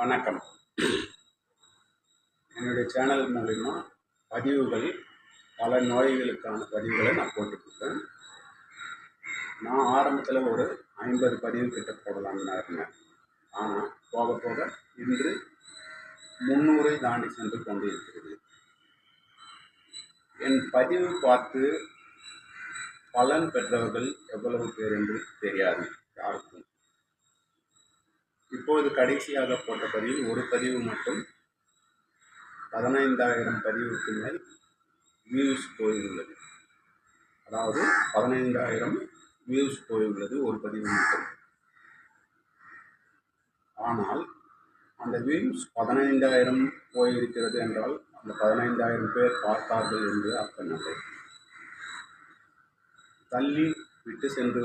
வணக்கம். என்னுடைய சேனல் மூலிமா பதிவுகள் பல நோய்களுக்கான பதிவுகளை நான் போட்டுட்ருக்கேன் நான் ஆரம்பத்தில் ஒரு ஐம்பது பதிவு கிட்ட போடலாம்னு இருந்தேன். ஆனால் போக போக இன்று முந்நூறை தாண்டி சென்று கொண்டு இருக்கிறது என் பதிவு பார்த்து பலன் பெற்றவர்கள் எவ்வளவு பேர் என்று தெரியாது. இப்போது கடைசியாக போட்ட பதிவில் ஒரு பதிவு மட்டும். பதினைந்தாயிரம் பதிவுக்கு மேல் வியூஸ் போயுள்ளது. அதாவது பதினைந்தாயிரம் வியூஸ் போயுள்ளது ஒரு பதிவு மட்டும். ஆனால் அந்த வியூஸ் பதினைந்தாயிரம் போயிருக்கிறது என்றால் அந்த பதினைந்தாயிரம் பேர் பார்த்தார்கள் என்று அர்த்தமில்லை தள்ளி விட்டு சென்று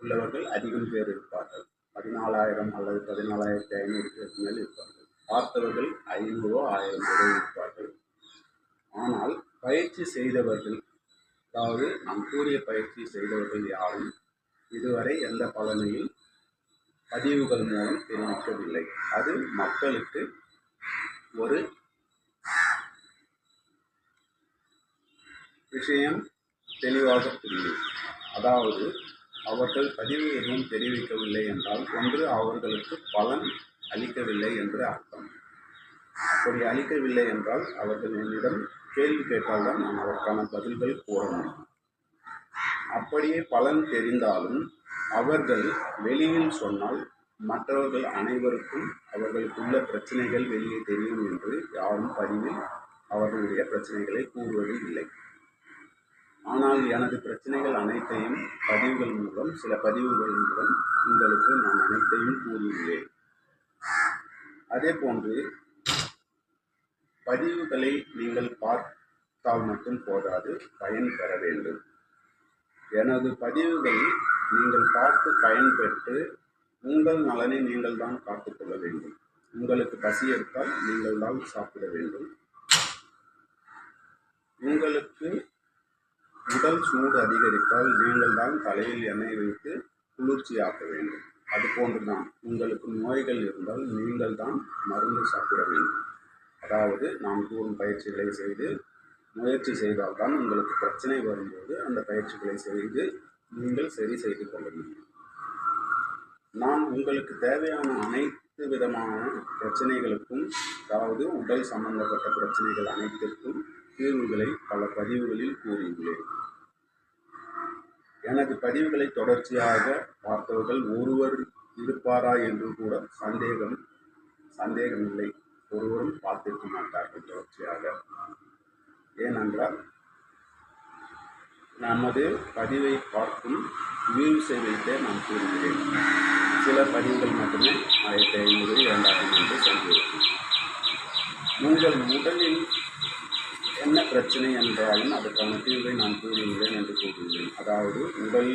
உள்ளவர்கள் அதிகம் பேர் இருப்பார்கள். பதினாலாயிரம் அல்லது பதினாலாயிரத்தி ஐநூறு மேல் இருப்பார்கள். பார்த்தவர்கள் ஐநூறோ ஆயிரம் பேரோ இருப்பார்கள். ஆனால் பயிற்சி செய்தவர்கள் அதாவது நாம் கூறிய பயிற்சி செய்தவர்கள் யாரும் இதுவரை எந்த பலனையும் பதிவுகள் மூலம் தெரிவிக்கவில்லை. அது மக்களுக்கு ஒரு விஷயம் தெளிவாக புரியும். அதாவது அவர்கள் பதிவு எதுவும் தெரிவிக்கவில்லை என்றால் ஒன்று அவர்களுக்கு பலன் அளிக்கவில்லை என்று அர்த்தம். அப்படி அளிக்கவில்லை என்றால் அவர்கள் என்னிடம் கேள்வி கேட்டால்தான் நான் அதற்கான பதில்கள் கூற முடியும். அப்படியே பலன் தெரிந்தாலும் அவர்கள் வெளியில் சொன்னால் மற்றவர்கள் அனைவருக்கும் அவர்களுக்குள்ள பிரச்சனைகள் வெளியே தெரியும் என்று யாரும் பதிவில் அவர்களுடைய பிரச்சனைகளை கூறுவது இல்லை ஆனால் எனது பிரச்சனைகள் அனைத்தையும் பதிவுகள் மூலம் சில பதிவுகள் மூலம் உங்களுக்கு நான் அனைத்தையும் கூறியுள்ளேன். அதே போன்று பதிவுகளை நீங்கள் பார்த்தால் மட்டும் போதாது பயன் பெற வேண்டும். எனது பதிவுகளை நீங்கள் பார்த்து பயன்பெற்று உங்கள் நலனை நீங்கள் தான் காத்துக்கொள்ள வேண்டும். உங்களுக்கு பசி எடுத்தால் நீங்கள் தான் சாப்பிட வேண்டும். உங்களுக்கு உடல் சூடு அதிகரித்தால் நீங்கள் தான் தலையில் எண்ணெய் வைத்து குளிர்ச்சியாக்க வேண்டும். அது போன்றுதான். உங்களுக்கு நோய்கள் இருந்தால் நீங்கள் தான் மருந்து சாப்பிட வேண்டும். அதாவது நாம் கூறும் பயிற்சிகளை செய்து முயற்சி செய்தால்தான் உங்களுக்கு பிரச்சனை வரும்போது அந்த பயிற்சிகளை செய்து நீங்கள் சரி செய்து கொள்ள முடியும். நான் உங்களுக்கு தேவையான அனைத்து விதமான பிரச்சனைகளுக்கும் அதாவது உடல் சம்பந்தப்பட்ட பிரச்சனைகள் அனைத்திற்கும் தீர்வுகளை பல பதிவுகளில் கூறியுள்ளேன். எனது பதிவுகளை தொடர்ச்சியாக பார்த்தவர்கள் ஒருவர் இருப்பாரா என்று கூட சந்தேகம் சந்தேகமில்லை. ஒருவரும் பார்த்திருக்க மாட்டார்கள் தொடர்ச்சியாக. ஏனென்றால் நமது பதிவை பார்க்கும் வியூஸை வைத்தே நான் கூறுகிறேன். சில பதிவுகள் மட்டுமே ஆயிரத்தி ஐநூறு இரண்டாயிரம் என்று சென்றிருக்கும். உங்கள் உடலில் என்ன பிரச்சனை என்றாலும் அதற்கான தீர்வை நான் கூறியுள்ளேன் என்று கூறியுள்ளேன். அதாவது உடல்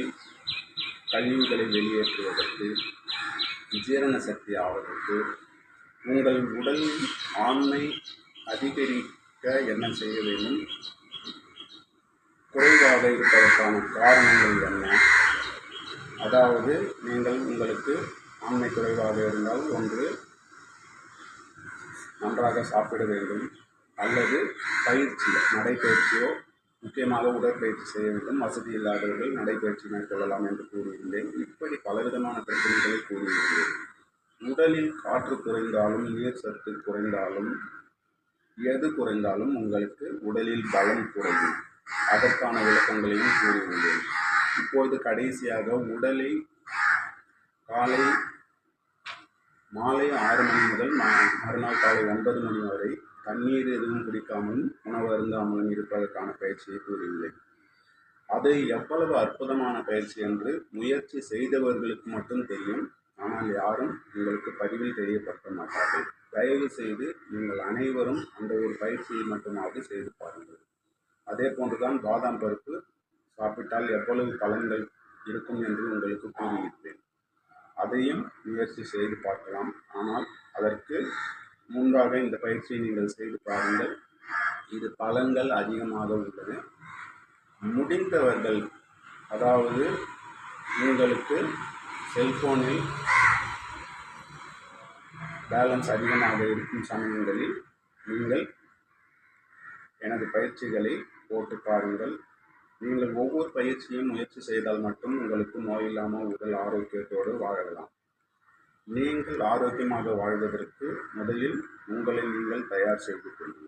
கழிவுகளை வெளியேற்றுவதற்கு ஜீரண சக்தி ஆவதற்கு உங்கள் உடல் ஆண்மை அதிகரிக்க என்ன செய்ய வேண்டும்? குறைவாக இருப்பதற்கான காரணங்கள் என்ன? அதாவது நீங்கள் உங்களுக்கு ஆண்மை குறைவாக இருந்தால் ஒன்று நன்றாக சாப்பிட வேண்டும். அல்லது பயிற்சி நடைப்பயிற்சியோ முக்கியமாக உடற்பயிற்சி செய்ய வேண்டும். வசதி இல்லாதவர்கள் நடைப்பயிற்சி மேற்கொள்ளலாம் என்று கூறியிருந்தேன். இப்படி பலவிதமான பிரச்சனைகளை கூறியிருந்தேன். உடலில் காற்று குறைந்தாலும் நீர் சத்து குறைந்தாலும் எது குறைந்தாலும் உங்களுக்கு உடலில் பலம் குறையும். அதற்கான விளக்கங்களையும் கூறியுள்ளேன் இப்பொழுது கடைசியாக உடலை காலை மாலை ஆறு மணி முதல் மறுநாள் காலை ஒன்பது மணி வரை தண்ணீர் எதுவும் குடிக்காமலும் உணவு அருந்தாமலும் இருப்பதற்கான பயிற்சியை கூறியுள்ளேன். அது எவ்வளவு அற்புதமான பயிற்சி என்று முயற்சி செய்தவர்களுக்கு மட்டும் தெரியும். ஆனால் யாரும் உங்களுக்கு பதிவில் தெரியப்படுத்த மாட்டார்கள். தயவு செய்து நீங்கள் அனைவரும் அந்த ஒரு பயிற்சியை மட்டுமாவது செய்து பாருங்கள். அதே போன்றுதான் பாதாம் பருப்பு சாப்பிட்டால் எவ்வளவு பலன்கள் இருக்கும் என்று உங்களுக்கு கூறியிருப்பேன். அதையும் முயற்சி செய்து பார்க்கலாம். ஆனால் அதற்கு முன்பாக இந்த பயிற்சியை நீங்கள் செய்து பாருங்கள். இது பலன்கள் அதிகமாக உள்ளது. முடிந்தவர்கள் அதாவது உங்களுக்கு செல்போனில் பேலன்ஸ் அதிகமாக இருக்கும் சமயங்களில் நீங்கள் எனது பயிற்சிகளை போட்டு பாருங்கள். நீங்கள் ஒவ்வொரு பயிற்சியும் முயற்சி செய்தால் மட்டும் உங்களுக்கு நோயில்லாமல் உடல் ஆரோக்கியத்தோடு வாழலாம். நீங்கள் ஆரோக்கியமாக வாழ்வதற்கு முதலில் உங்களை நீங்கள் தயார் செய்து கொள்ளுங்கள்.